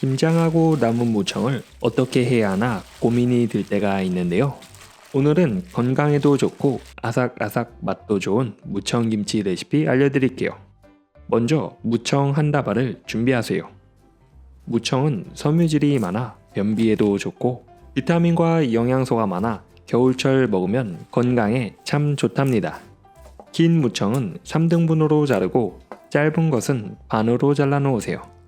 김장하고 남은 무청을 어떻게 해야 하나 고민이 들 때가 있는데요. 오늘은 건강에도 좋고 아삭아삭 맛도 좋은 무청김치 레시피 알려드릴게요. 먼저 무청 한 다발을 준비하세요. 무청은 섬유질이 많아 변비에도 좋고 비타민과 영양소가 많아 겨울철 먹으면 건강에 참 좋답니다. 긴 무청은 3등분으로 자르고 짧은 것은 반으로 잘라 놓으세요.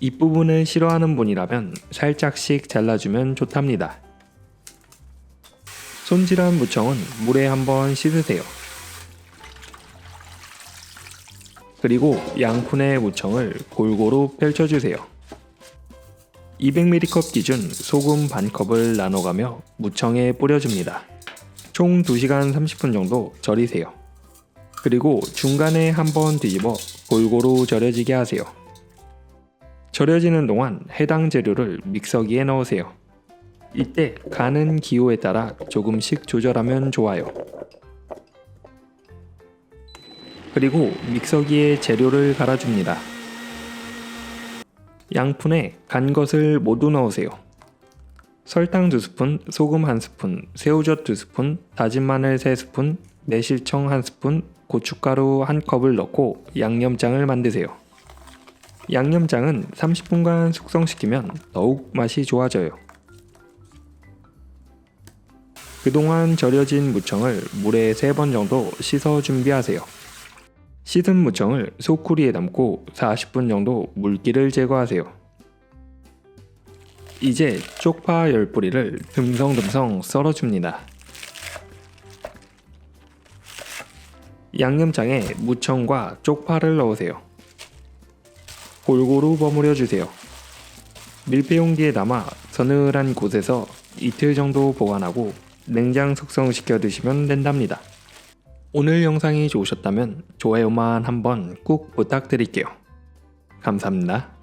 잎부분을 싫어하는 분이라면 살짝씩 잘라주면 좋답니다. 손질한 무청은 물에 한번 씻으세요. 그리고 양푼의 무청을 골고루 펼쳐주세요. 200ml 기준 소금 반컵을 나눠가며 무청에 뿌려줍니다. 총 2시간 30분 정도 절이세요. 그리고 중간에 한번 뒤집어 골고루 절여지게 하세요. 절여지는 동안 해당 재료를 믹서기에 넣으세요. 이때 가는 기호에 따라 조금씩 조절하면 좋아요. 그리고 믹서기에 재료를 갈아줍니다. 양푼에 간 것을 모두 넣으세요. 설탕 2스푼, 소금 1스푼, 새우젓 2스푼, 다진 마늘 3스푼, 매실청 1스푼, 고춧가루 1컵을 넣고 양념장을 만드세요. 양념장은 30분간 숙성시키면 더욱 맛이 좋아져요. 그동안 절여진 무청을 물에 3번 정도 씻어 준비하세요. 씻은 무청을 소쿠리에 담고 40분 정도 물기를 제거하세요. 이제 쪽파 10뿌리를 듬성듬성 썰어줍니다. 양념장에 무청과 쪽파를 넣으세요. 골고루 버무려 주세요. 밀폐 용기에 담아 서늘한 곳에서 이틀 정도 보관하고 냉장 숙성시켜 드시면 된답니다. 오늘 영상이 좋으셨다면 좋아요만 한번 꾹 부탁드릴게요. 감사합니다.